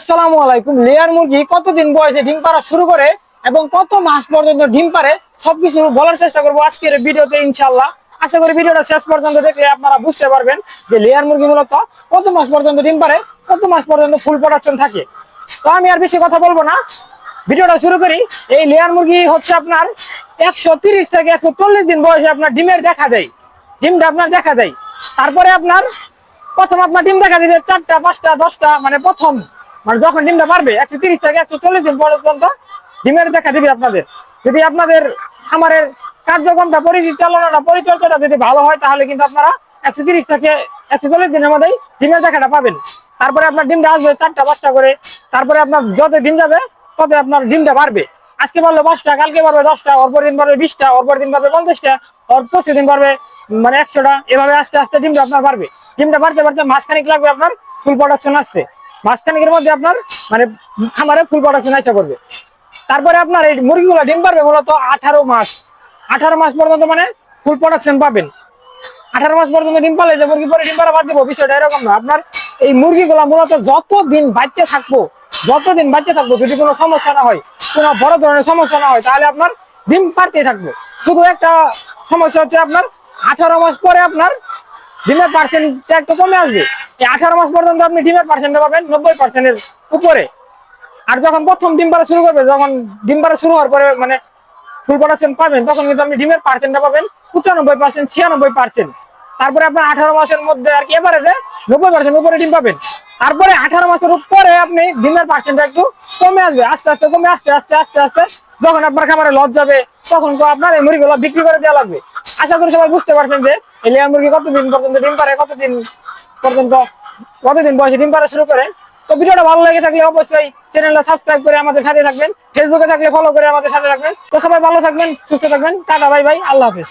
আসসালামু আলাইকুম। লেয়ার মুরগি কতদিন বয়সে ডিম পাড়া শুরু করে এবং কত মাস পর্যন্ত ডিম পারে সবকিছু বলার চেষ্টা করব আজকের ভিডিওতে ইনশাল্লাহ আশা করি ভিডিওটা শেষ পর্যন্ত দেখলে আপনারা বুঝতে পারবেন যে লেয়ার মুরগি মূলত কত মাস পর্যন্ত ডিম পারে কত মাস পর্যন্ত ফুল প্রোডাকশন থাকে। তো আমি আর বেশি কথা বলব না। ভিডিওটা শুরু করি। এই লেয়ার মুরগি হচ্ছে আপনার একশো থেকে একশো চল্লিশ দিন বয়সে আপনার ডিমের দেখা দেয়। ডিমটা আপনার দেখা দেয়। তারপরে আপনার প্রথম আপনার ডিম দেখা দিবে চারটা, পাঁচটা, দশটা মানে প্রথম মানে যখন ডিমটা পারবে, একশো তিরিশ থেকে একশো চল্লিশ দিন পর্যন্ত ডিমের দেখা দিবে আপনাদের। যদি আপনাদের খামারের কার্যক্রমটা, পরিচালনাটা, পরিচর্যাটা যদি ভালো হয়, তাহলে কিন্তু আপনারা একশো তিরিশ থেকে একশো চল্লিশ দিনের মধ্যেই ডিমের দেখাটা পাবেন। তারপরে আপনার ডিমটা আসবে চারটা, পাঁচটা করে। তারপরে আপনার যত দিন যাবে, তত আপনার ডিমটা বাড়বে। আজকে পারলে পাঁচটা, কালকে পারবে দশটা অপর দিন পারবে বিশটা অপর দিন পারবে পঞ্চাশটা অর পরশু দিন পারবে মানে একশোটা। এভাবে আস্তে আস্তে ডিমটা আপনার বাড়বে। ডিমটা বাড়তে বাড়তে মাসখানিক লাগবে আপনার ফুল প্রোডাকশন আসতে। মাসখানিকের মধ্যে আপনার মানে খামারে ফুল প্রোডাকশন আসা করবে। তারপরে আপনার এই মুরগিগুলো ডিম পারবে মূলত আঠারো মাস। আঠারো মাস পর্যন্ত মানে ফুল প্রোডাকশন পাবেন। আঠারো মাস পর্যন্ত ডিম পালে যে মুরগি পরে ডিম পাড়া বাদ দেবো, বিষয়টা এরকম না। আপনার এই মুরগিগুলো মূলত যতদিন বাচ্চা থাকব, যতদিন বাচ্চা থাকব, যদি কোনো সমস্যা না হয়, কোনো বড় ধরনের সমস্যা না হয়, তাহলে আপনার ডিম পারতেই থাকবে। শুধু একটা সমস্যা হচ্ছে আপনার আঠারো মাস পরে আপনার ডিমের পার্সেন্টটা একটু কমে আসবে। এই আঠারো মাস পর্যন্ত আপনি ডিমের পার্সেন্টটা পাবেন, নব্বই পার্সেন্টের উপরে। আর যখন প্রথম ডিম পাড়া শুরু করবে, যখন ডিম পাড়া শুরু হওয়ার পরে মানে ফুল প্রোডাকশন পাবেন, তখন কিন্তু আপনি ডিমের পার্সেন্টটা পাবেন পঁচানব্বই পার্সেন্ট ছিয়ানব্বই পার্সেন্ট তারপরে আপনার আঠারো মাসের মধ্যে আর কি এবারে নব্বই পার্সেন্ট উপরে ডিম পাবেন। তারপরে আঠারো মাসের উপরে আপনি ডিমের পার্সেন্টটা একটু কমে আসবে, আস্তে আস্তে, কমে আস্তে আস্তে আস্তে আস্তে। যখন আপনার খামারে লস যাবে, তখন তো আপনার এই মুরগিগুলো বিক্রি করে দেওয়া লাগবে। আশা করি সবাই বুঝতে পারছেন যে এই লেয়ার মুরগি কতদিন পর্যন্ত ডিম পারে কতদিন পর্যন্ত কতদিন বয়সে ডিম পাড়া শুরু করে? তো ভিডিওটা ভালো লেগে থাকলে অবশ্যই চ্যানেলটা সাবস্ক্রাইব করে আমাদের সাথে থাকবেন ফেসবুকে থাকলে ফলো করে আমাদের সাথে থাকবেন। তো সবাই ভালো থাকবেন, সুস্থ থাকবেন। টাটা ভাই ভাই আল্লাহ হাফেজ।